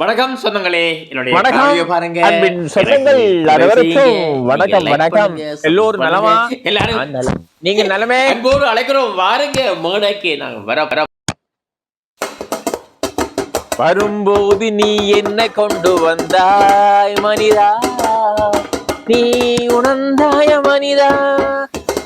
வணக்கம் சொந்தங்களே. என்னுடைய வணக்கம். காணொளியை பாருங்க. அன்பின் சொந்தங்கள் எனக்கு அனைவருக்கும் செய்யுங்க. வணக்கம் எல்லோரும் நலமா. எல்லாரும். நீங்க நலமே? அன்போடு அழைக்கிறோம். வாருங்க மேடைக்கு நாங்க வர வர வரும்போது நீ என்ன கொண்டு வந்தாய் மனிதா. நீ உணர்ந்தாய மனிதா.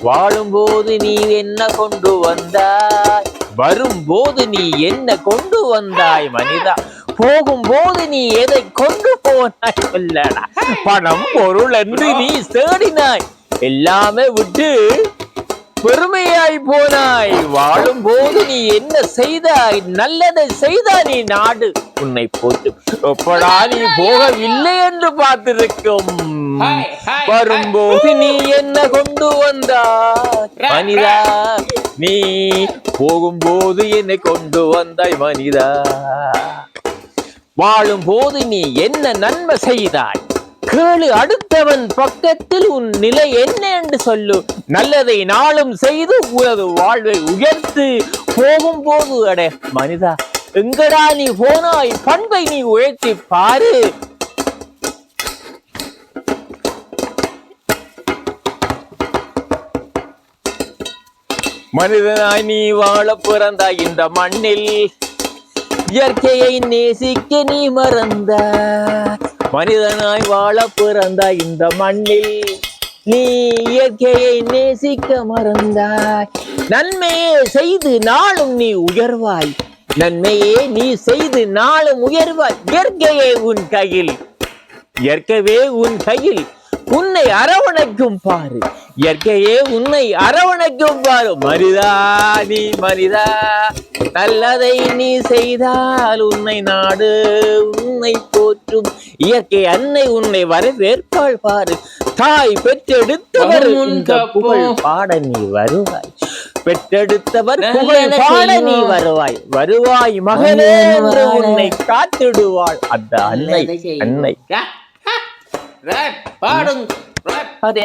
வாழும்போது நீ என்ன கொண்டு வந்தாய். வரும்போது நீ என்ன கொண்டு வந்தாய் மனிதா. போகும்போது நீ எதை கொண்டு போனாய் சொல்லடா. பணம் பொருள் என்று நீ தேடினாய். எல்லாமே விட்டு பெருமையாய் போனாய். வாழும் போது நீ என்ன செய்தாய்? நல்லதை செய்தா நீ நாடு. உன்னை போட்டு எப்படா நீ போகவில்லை என்று பார்த்திருக்கும். வரும்போது நீ என்ன கொண்டு வந்தாய்? மனிதா நீ போகும்போது என்னை கொண்டு வந்தாய் மனிதா. வாழும் போது நீ என்ன நன்மை செய்தாய்? கேளு அடுத்தவன் பக்கத்தில் உன் நிலை என்ன என்று சொல்லு. நல்லதை நாளும் செய்து உனது வாழ்வை உயர்த்து போகும் போது அட மனிதா எங்கடா நீ போனாய்? பண்பை நீ உயர்த்தி பாரு. மனிதனாய் நீ வாழ பிறந்தாய் இந்த மண்ணில். இயற்கையை நேசிக்க நீ மறந்த மனிதனாய் வாழ பிறந்தாய் இந்த மண்ணில் நீ இயற்கையை நேசிக்க மறந்தாய். நன்மையே செய்து நாளும் நீ உயர்வாய். நன்மையே நீ செய்து நாளும் உயர்வாய். இயற்கையே உன் கையில் இயற்கவே உன் கையில் உன்னை அரவணைக்கும் பாரு. இயற்கையே உன்னை அரவணைக்கும் பாரு. மனிதா நீ மனிதா. நல்லதை நீ செய்தால் உன்னை நாடு உன்னை போற்றும். இயற்கை அன்னை உன்னை வரவேற்பாள் பாரு. தாய் பெற்றெடுத்தவர் இந்த. புகழ் பாட நீ வருவாய். பெற்றெடுத்தவர் புகழ் பாட நீ. வருவாய். வருவாய் மகனே என்று உன்னை காத்திடுவாள். அந்த அன்னை அன்னை. ரேப், பாடுங்க ரேப். அது